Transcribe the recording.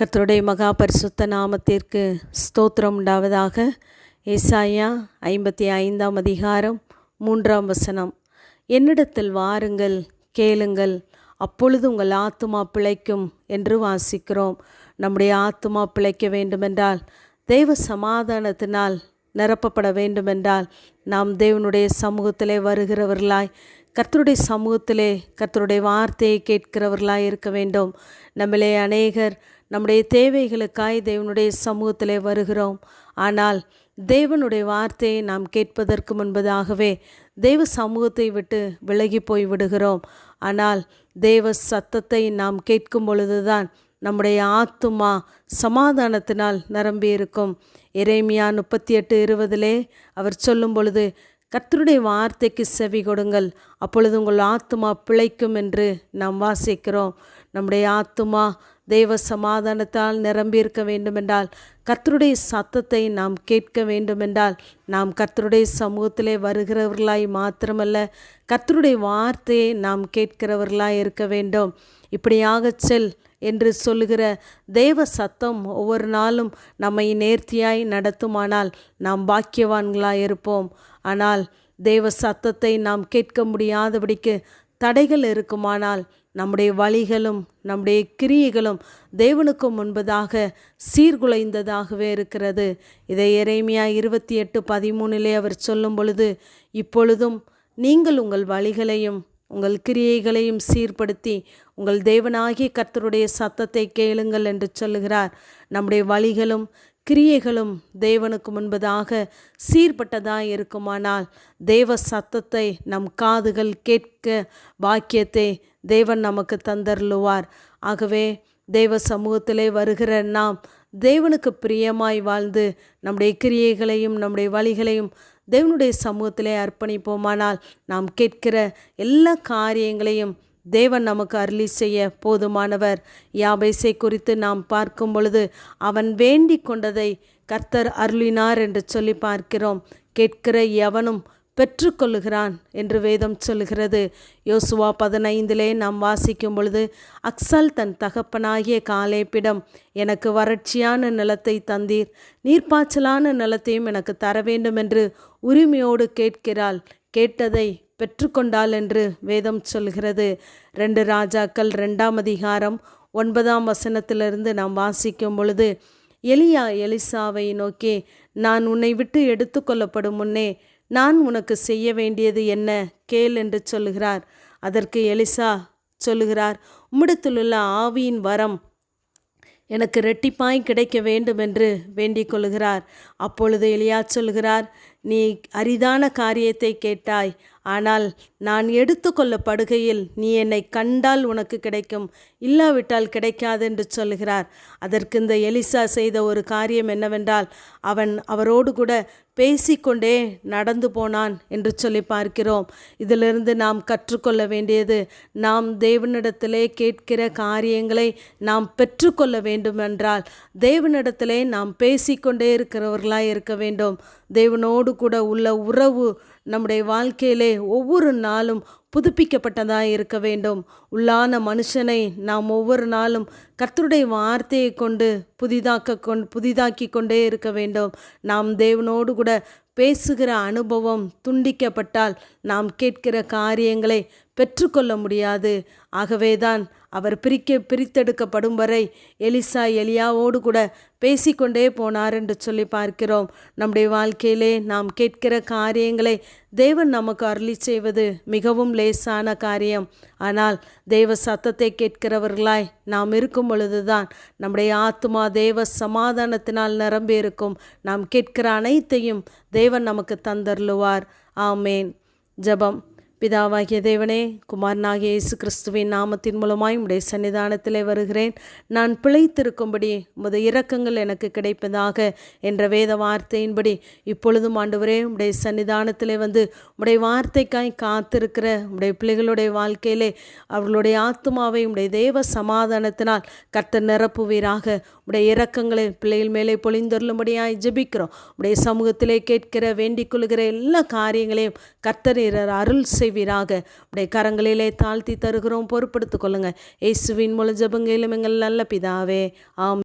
கர்த்தருடைய மகா பரிசுத்த நாமத்திற்கு ஸ்தோத்திரம் உண்டாவதாக. ஏசாயா ஐம்பத்தி ஐந்தாம் அதிகாரம் மூன்றாம் வசனம். என்னிடத்தில் வாருங்கள் கேளுங்கள். அப்பொழுது உங்கள் ஆத்துமா பிழைக்கும் என்று வாசிக்கிறோம். நம்முடைய ஆத்துமா பிழைக்க வேண்டுமென்றால் தெய்வ சமாதானத்தினால் நிரப்பப்பட வேண்டுமென்றால் நாம் தேவனுடைய சமூகத்திலே வருகிறவர்களாய் கர்த்தருடைய சமூகத்திலே கர்த்தருடைய வார்த்தையை கேட்கிறவர்களாக இருக்க வேண்டும். நம்மளே அநேகர் நம்முடைய தேவைகளுக்காய் தேவனுடைய சமூகத்திலே வருகிறோம். ஆனால் தேவனுடைய வார்த்தையை நாம் கேட்பதற்கு முன்பதாகவே தெய்வ சமூகத்தை விட்டு விலகி போய் விடுகிறோம். ஆனால் தெய்வ சத்தத்தை நாம் கேட்கும் பொழுதுதான் நம்முடைய ஆத்துமா சமாதானத்தினால் நிரம்பியிருக்கும். இருக்கும் முப்பத்தி எட்டு இருபதிலே அவர் சொல்லும் பொழுது கர்த்தருடைய வார்த்தைக்கு செவி கொடுங்கள். அப்பொழுது உங்கள் ஆத்துமா பிழைக்கும் என்று நாம் வாசிக்கிறோம். நம்முடைய ஆத்துமா தெய்வ சமாதானத்தால் நிரம்பியிருக்க வேண்டுமென்றால் கர்த்தருடைய சத்தத்தை நாம் கேட்க வேண்டுமென்றால் நாம் கர்த்தருடைய சமூகத்திலே வருகிறவர்களாய் மாத்திரமல்ல கர்த்தருடைய வார்த்தையை நாம் கேட்கிறவர்களாய் இருக்க வேண்டும். இப்படியாக செல் என்று சொல்லுகிற தேவ சத்தம் ஒவ்வொரு நாளும் நம்மை நேர்த்தியாய் நடத்துமானால் நாம் பாக்கியவான்களாக இருப்போம். ஆனால் தேவ சத்தத்தை நாம் கேட்க முடியாதபடிக்கு தடைகள் இருக்குமானால் நம்முடைய வழிகளும் நம்முடைய கிரியைகளும் தேவனுக்கு முன்பதாக சீர்குலைந்ததாகவே இருக்கிறது. இதை இறைமையா இருபத்தி எட்டு பதிமூணிலே அவர் சொல்லும் பொழுது இப்பொழுதும் நீங்கள் உங்கள் வழிகளையும் உங்கள் கிரியைகளையும் சீர்படுத்தி உங்கள் தேவனாகிய கர்த்தருடைய சத்தத்தை கேளுங்கள் என்று சொல்லுகிறார். நம்முடைய வழிகளும் கிரியைகளும் தேவனுக்கு முன்பதாக சீர்பட்டதாக இருக்குமானால் தேவ சத்தத்தை நம் காதுகள் கேட்க பாக்கியத்தை தேவன் நமக்கு தந்தருளுவார். ஆகவே தேவ சமூகத்திலே வருகிற நாம் தேவனுக்கு பிரியமாய் வாழ்ந்து நம்முடைய கிரியைகளையும் நம்முடைய வழிகளையும் தேவனுடைய சமூகத்திலே அர்ப்பணிப்போமானால் நாம் கேட்கிற எல்லா காரியங்களையும் தேவன் நமக்கு அருளி செய்ய போதுமானவர். யாபேசை குறித்து நாம் பார்க்கும் பொழுது அவன் வேண்டி கொண்டதை கர்த்தர் அருளினார் என்று சொல்லி பார்க்கிறோம். கேட்கிற எவனும் பெற்றுக்கொள்ளுகிறான் என்று வேதம் சொல்கிறது யோசுவா பதினைந்திலே நாம் வாசிக்கும் பொழுது அக்சல் தன் தகப்பனாகிய காலேப்பிடம் எனக்கு வறட்சியான நிலத்தை தந்தீர் நீர்ப்பாய்ச்சலான நிலத்தையும் எனக்கு தர வேண்டும் என்று உரிமையோடு கேட்கிறாள். கேட்டதை பெற்றுக்கொண்டாள் என்று வேதம் சொல்கிறது ரெண்டு ராஜாக்கள் ரெண்டாம் அதிகாரம் ஒன்பதாம் வசனத்திலிருந்து நாம் வாசிக்கும் பொழுது எலியா எலிசாவை நோக்கி நான் உன்னை விட்டு எடுத்துக்கொள்ளப்படும் முன்னே நான் உனக்கு செய்ய வேண்டியது என்ன? கேள் என்று சொல்லுகிறார். அதற்கு எலிசா சொல்லுகிறார் உம்மிடத்திலுள்ள ஆவியின் வரம் எனக்கு ரெட்டிப்பாய் கிடைக்க வேண்டும் என்று வேண்டிக் கொள்கிறார் அப்பொழுது எலியா சொல்கிறார் நீ அரிதான காரியத்தை கேட்டாய் ஆனால் நான் எடுத்துக்கொள்ளப்படுகையில் நீ என்னை கண்டால் உனக்கு கிடைக்கும் இல்லாவிட்டால் கிடைக்காது என்று சொல்கிறார். அதற்கு இந்த எலிசா செய்த ஒரு காரியம் என்னவென்றால் அவன் அவரோடு கூட பேசிக்கொண்டே நடந்து போனான் என்று சொல்லி பார்க்கிறோம். இதிலிருந்து நாம் கற்றுக்கொள்ள வேண்டியது நாம் தேவனிடத்திலே கேட்கிற காரியங்களை நாம் பெற்றுக்கொள்ள வேண்டுமென்றால் தேவனிடத்திலே நாம் பேசிக்கொண்டே இருக்கிறவர்களாய் இருக்க வேண்டும். தேவனோடு கூட உள்ள உறவு நம்முடைய வாழ்க்கையிலே ஒவ்வொரு நாளும் புதுப்பிக்கப்பட்டதாக இருக்க வேண்டும். உள்ளான மனுஷனை நாம் ஒவ்வொரு நாளும் கர்த்தருடைய வார்த்தையை கொண்டு புதிதாக்க கொண் புதிதாக்கி கொண்டே இருக்க வேண்டும். நாம் தேவனோடு கூட பேசுகிற அனுபவம் துண்டிக்கப்பட்டால் நாம் கேட்கிற காரியங்களை பெற்றுக்கொள்ள முடியாது. ஆகவேதான் அவர் பிரிக்க பிரித்தெடுக்கப்படும் வரை எலிசா எலியாவோடு கூட பேசிக்கொண்டே போனார் என்று சொல்லி பார்க்கிறோம். நம்முடைய வாழ்க்கையிலே நாம் கேட்கிற காரியங்களை தேவன் நமக்கு அருளி செய்வது மிகவும் லேசான காரியம். ஆனால் தெய்வ சத்தத்தை கேட்கிறவர்களாய் நாம் இருக்கும் பொழுதுதான் நம்முடைய ஆத்மா தேவ சமாதானத்தினால் நிரம்பி இருக்கும். நாம் கேட்கிற அனைத்தையும் தேவன் நமக்கு தந்தருளுவார். ஆமேன். ஜபம். பிதாவாகிய தேவனே குமாரனாகிய இயேசு கிறிஸ்துவின் நாமத்தின் மூலமாய் உடைய சன்னிதானத்திலே வருகிறேன். நான் பிழைத்திருக்கும்படி உமது இரக்கங்கள் எனக்கு கிடைப்பதாக என்ற வேத வார்த்தையின்படி இப்பொழுதும் ஆண்டவரே உடைய சன்னிதானத்திலே வந்து உடைய வார்த்தைக்காய் காத்திருக்கிற உடைய பிள்ளைகளுடைய வாழ்க்கையிலே அவர்களுடைய ஆத்மாவை உடைய தேவ சமாதானத்தினால் கர்த்தர் நிரப்புவீராக. உடைய இரக்கங்களை பிள்ளைகள் மேலே பொழிந்தருளும்படியாய் ஜெபிக்கிறோம். உடைய சமூகத்திலே கேட்கிற வேண்டிக் கொள்கிற எல்லா காரியங்களையும் கர்த்தர் அருள் செய் செய்வீராக. உடைய கரங்களிலே தாழ்த்தி தருகிறோம். பொறுப்படுத்திக் கொள்ளுங்க இயேசுவின் மூலம் ஜபங்கையிலும் எங்கள் நல்ல பிதாவே. ஆம்